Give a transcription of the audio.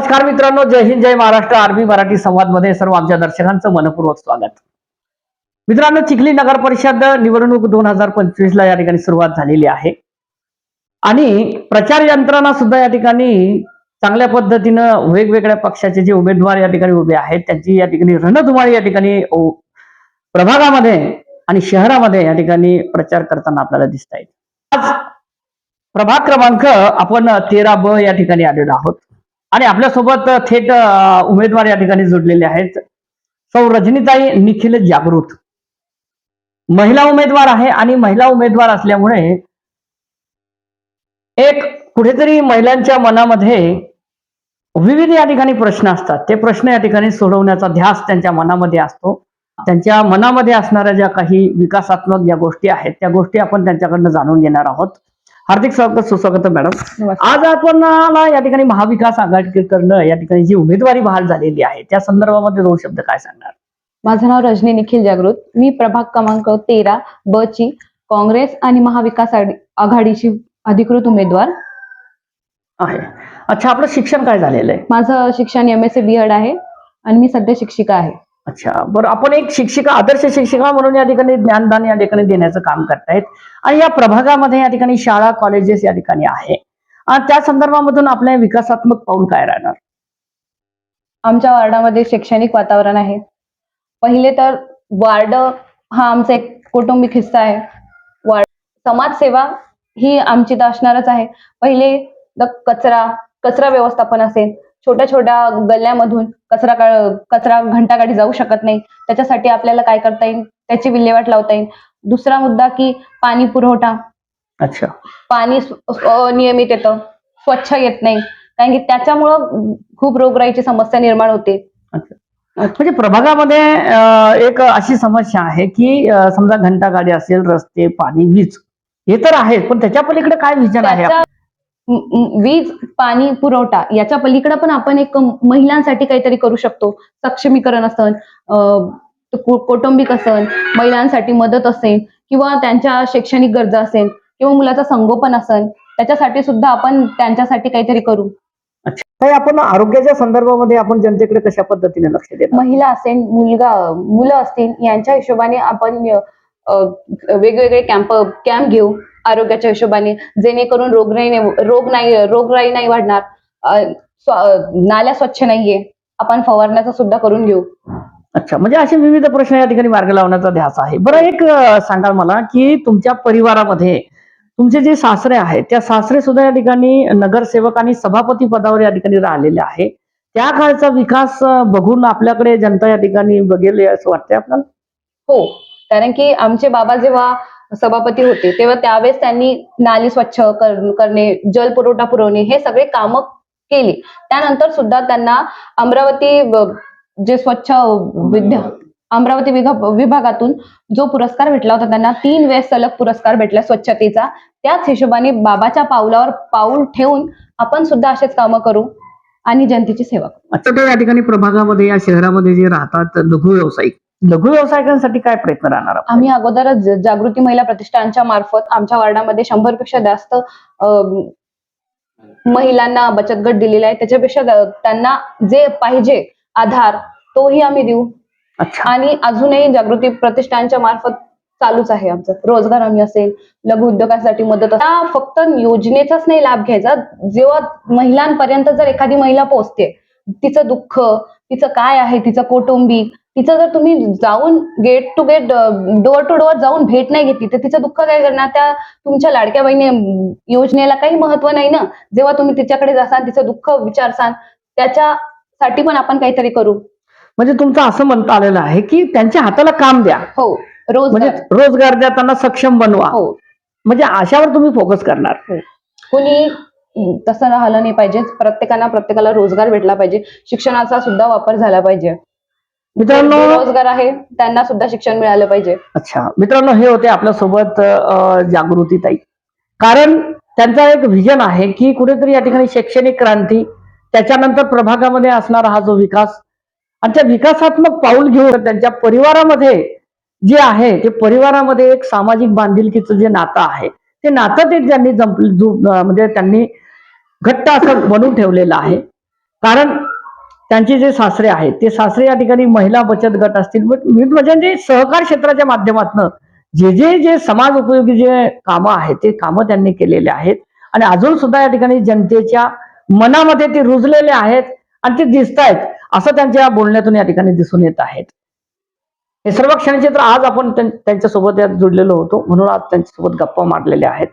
नमस्कार मित्रांनो जय हिंद जय महाराष्ट्र. आरबी मराठी संवादमध्ये सर्व आमच्या दर्शकांचं मनपूर्वक स्वागत. मित्रांनो चिखली नगर परिषद निवडणूक दोन हजार पंचवीस ला या ठिकाणी सुरुवात झालेली आहे. आणि प्रचार यंत्रणा सुद्धा या ठिकाणी चांगल्या पद्धतीनं वेगवेगळ्या पक्षाचे जे उमेदवार या ठिकाणी उभे आहेत त्यांची या ठिकाणी रणधुमाळी या ठिकाणी प्रभागामध्ये आणि शहरामध्ये या ठिकाणी प्रचार करताना आपल्याला दिसत आहेत आज प्रभाग क्रमांक आपण तेरा ब या ठिकाणी आलेलो आहोत. आणि आपल्यासोबत थेट उमेदवार या ठिकाणी जोडलेले आहेत. सौ रजनीताई निखिल जागृत. महिला उमेदवार आहे आणि महिला उमेदवार असल्यामुळे एक कुठेतरी महिलांच्या मनामध्ये विविध या ठिकाणी प्रश्न असतात. ते प्रश्न या ठिकाणी सोडवण्याचा ध्यास त्यांच्या मनामध्ये असतो. त्यांच्या मनामध्ये असणाऱ्या ज्या काही विकासात्मक ज्या गोष्टी आहेत त्या गोष्टी आपण त्यांच्याकडनं जाणून घेणार आहोत. हार्दिक स्वागत सुस्वागत मॅडम आज आपण या ठिकाणी महाविकास आघाडीकडनं या ठिकाणी जी उमेदवारी बहाल झालेली आहे त्या संदर्भामध्ये दोन शब्द काय सांगणार? माझं नाव रजनी निखिल जागृत. मी प्रभाग क्रमांक तेरा ब ची काँग्रेस आणि महाविकास आघाडी- आघाडीची अधिकृत उमेदवार. आहे. अच्छा आपलं शिक्षण काय झालेलं आहे? माझं शिक्षण M S C B Ed आहे आणि मी सध्या शिक्षिका आहे. अच्छा बरं आपण एक शिक्षिका आदर्श शिक्षिका म्हणून या ठिकाणी ज्ञानदान या ठिकाणी देण्याचं काम करतायत. आणि या प्रभागामध्ये या ठिकाणी शाळा कॉलेजेस या ठिकाणी आहे. आणि त्या संदर्भामधून आपल्या विकासात्मक पाऊल काय राहणार? आमच्या वार्डामध्ये शैक्षणिक वातावरण आहे. पहिले तर वार्ड हा आमचा एक कौटुंबिक हिस्सा आहे. वार्ड समाजसेवा ही आमची तर असणारच आहे. पहिले द कचरा कचरा व्यवस्थापन असेल छोट्या छोट्या गल्ल्यामधून कचरा का- कचरा घंटागाडी जाऊ शकत नाही. त्याच्यासाठी आपल्याला काय करता येईल? त्याची विल्हेवाट लावता येईल. दुसरा मुद्दा की पाणी पुरवठा. अच्छा. पाणी अनियमित येतं. स्वच्छ येत नाही. कारण की त्याच्यामुळं खूप रोगराईची समस्या निर्माण होते. म्हणजे प्रभागामध्ये एक अशी समस्या आहे की समजा घंटा गाडी असेल रस्ते पाणी वीज हे तर आहेच पण त्याच्या पलीकडे काय विजन आहे? वीज पाणी पुरवठा याच्या पलीकडे पण आपण एक महिलांसाठी काहीतरी करू शकतो. सक्षमीकरण असन कौटुंबिक असन महिलांसाठी मदत असेल किंवा त्यांच्या शैक्षणिक गरजा असेल किंवा मुलाचं संगोपन असन त्याच्यासाठी सुद्धा आपण त्यांच्यासाठी काहीतरी करू. काही आपण आरोग्याच्या संदर्भामध्ये आपण जनतेकडे कशा पद्धतीने लक्ष देणार? महिला असेल मुलगा मुलं असतील यांच्या हिशोबाने आपण वेगवेगळे कॅम्प कॅम्प घेऊ आरोग्याच्या हिशोबाने. जेणेकरून रोगराई नाही- रोग नाही रोगराई नाही वाढणार. नाल्या स्वच्छ नाहीये. आपण फवारण्याचा सुद्धा करून घेऊ. अच्छा म्हणजे असे विविध प्रश्न या ठिकाणी मार्ग लावण्याचा ध्यास आहे. बरं एक सांगाल मला की तुमच्या परिवारामध्ये तुमचे जे सासरे आहेत त्या सासरे सुद्धा या ठिकाणी नगरसेवक आणि सभापती पदावर या ठिकाणी राहिलेले आहे. त्या काळचा विकास बघून आपल्याकडे जनता या ठिकाणी बघेल असं वाटतंय आपल्याला? हो. कारण की आमचे बाबा जेव्हा सभापती होते तेव्हा त्यावेळेस त्यांनी नाली स्वच्छ कर- करणे जल पुरवठा पुरवणे हे सगळे कामं केली. त्यानंतर सुद्धा त्यांना अमरावती जे स्वच्छ विद्या अमरावती विभाग विभागातून जो पुरस्कार भेटला होता त्यांना तीन वेळेस सलग पुरस्कार भेटला स्वच्छतेचा. त्याच हिशोबाने बाबाच्या पावलावर पाऊल ठेवून आपण सुद्धा असेच कामं करू आणि जनतेची सेवा करू. या ठिकाणी प्रभागामध्ये या शहरामध्ये जे राहतात लघु व्यावसायिक लघु व्यावसायिकांसाठी काय प्रयत्न राहणार? आम्ही अगोदरच जागृती महिला प्रतिष्ठानच्या मार्फत आमच्या वार्डामध्ये शंभरपेक्षा जास्त महिलांना बचत गट दिलेला आहे. त्याच्यापेक्षा त्यांना जे पाहिजे आधार तोही आम्ही देऊ. आणि अजूनही जागृती प्रतिष्ठानच्या मार्फत चालूच आहे आमचं. रोजगार आम्ही असेल लघु उद्योगासाठी मदत असेल. फक्त योजनेचाच नाही लाभ घ्यायचा. जेव्हा महिलांपर्यंत जर एखादी महिला पोहोचते तिचं दुःख तिचं काय आहे तिचं कौटुंबिक तिचं जर तुम्ही जाऊन gate to gate door to door जाऊन भेट नाही घेतली तर तिचं दुःख काय करणार? त्या तुमच्या लाडक्या बहिणी योजनेला काही महत्त्व नाही ना? जेव्हा तुम्ही तिच्याकडे जासाल तिचं दुःख विचारसाल त्याच्यासाठी पण आपण काहीतरी करू. म्हणजे तुमचं असं म्हणता आलेलं आहे की त्यांच्या हाताला काम द्या. हो रोज म्हणजे रोजगार द्या त्यांना सक्षम बनवा. हो. म्हणजे अशावर तुम्ही फोकस करणार. कोणी अं, तसं राहिलं नाही पाहिजे. प्रत्येकाला प्रत्येकाला रोजगार भेटला पाहिजे. शिक्षणाचा सुद्धा वापर झाला पाहिजे. मित्रांनो रोजगार आहे त्यांना सुद्धा शिक्षण मिळालं पाहिजे. अच्छा. मित्रांनो हे होते आपल्यासोबत अ, जागृतीताई कारण त्यांचा एक विजन आहे की कुठेतरी या ठिकाणी शैक्षणिक क्रांती त्याच्यानंतर प्रभागामध्ये असणारा हा जो विकास आणि त्या विकासात्मक पाऊल घेऊन त्यांच्या परिवारामध्ये जे आहे ते परिवारामध्ये एक सामाजिक बांधिलकीचं जे नातं आहे ते नातं ते त्यांनी जंप जु- अं, म्हणजे त्यांनी घट्ट असं बनवून ठेवलेलं आहे. कारण त्यांचे जे सासरे आहेत ते सासरे या ठिकाणी महिला बचत गट असतील. विविध म्हणजे सहकार क्षेत्राच्या माध्यमातून जे जे जे समाज उपयोगी जे कामं आहेत ते कामं त्यांनी केलेले आहेत. आणि अजून सुद्धा या ठिकाणी जनतेच्या मनामध्ये ते रुजलेले आहेत आणि ते दिसत आहेत असं त्यांच्या बोलण्यातून या ठिकाणी दिसून येत आहेत. हे सर्व क्षणचित्र आज आपण त्यांच्यासोबत यात जुडलेलो होतो. म्हणून आज त्यांच्यासोबत गप्पा मारलेल्या आहेत.